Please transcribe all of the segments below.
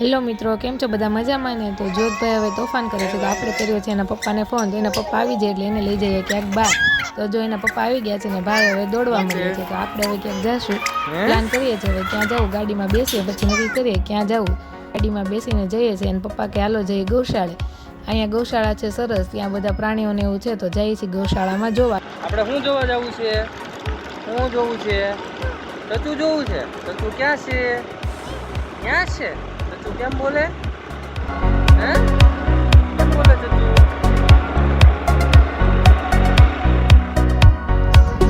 Hello મિત્રો કેમ છો? બધા મજામાં ને? તો જોતભાઈ હવે તોફાન કરે છે તો આપણે કર્યો છે. એના પપ્પાને ફોન તો એના પપ્પા આવી જાય એટલે એને લઈ જઈએ ક્યાંક બહાર. તો જો એના પપ્પા આવી ગયા છે ને ભાઈ હવે દોડવા મળે છે? તો આપણે હવે ક્યાંક જશું. પ્લાન કરીએ છીએ હવે ક્યાં જવું? ગાડીમાં બેસીએ પછી નક્કી કરીએ ક્યાં જવું? ગાડીમાં બેસીને જઈએ છીએ. અને પપ્પા કે હાલો જઈએ ગૌશાળે. અહીંયા ગૌશાળા છે સરસ ત્યાં બધા પ્રાણીઓને એવું છે તો જઈએ છીએ ગૌશાળામાં જોવા. આપણે શું જોવા જવું છે? શું જોવું છે? તતું જોવું છે? તતું ક્યાં છે? ક્યાં છે? તતું કેમ બોલે? હે? કેમ બોલે તતું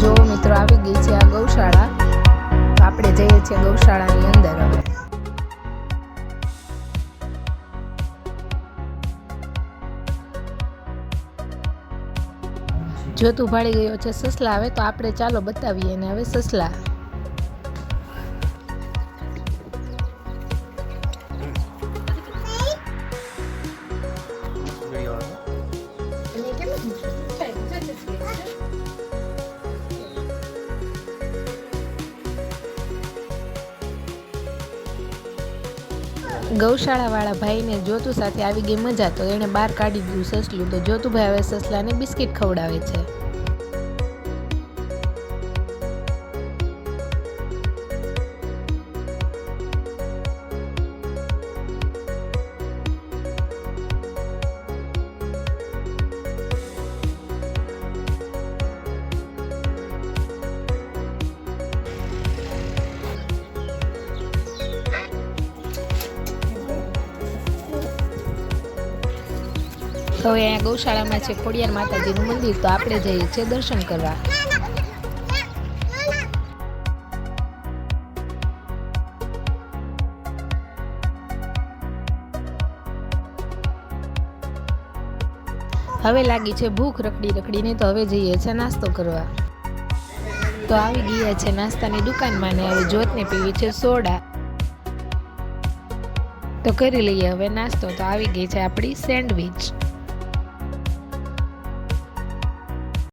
જો મિત્રો, આવી ગઈ છે આ ગૌશાળા. તો આપણે જઈએ છીએ ગૌશાળાની અંદર હવે. જોતું ભાળી ગયો છે સસલા, હવે તો આપણે ચાલો બતાવીએ ને હવે સસલા. ગૌશાળાવાળા ભાઈને જોતું સાથે આવી ગઈ મજા, તો એણે બહાર કાઢી દીધું સસલું. તો જોતુભાઈ હવે સસલાને બિસ્કિટ ખવડાવે છે. તો અહીંયા ગૌશાળામાં છે ખોડિયાર માતાજીનું મંદિર, તો આપણે જઈએ છીએ દર્શન કરવા. હવે લાગી છે ભૂખ રખડી રખડીને, તો હવે જઈએ છે નાસ્તો કરવા. તો આવી ગયા છે નાસ્તાની દુકાનમાં ને હવે જોતને પીવી છે સોડા. તો કરી લઈએ હવે નાસ્તો, તો આવી ગઈ છે આપણી સેન્ડવિચ.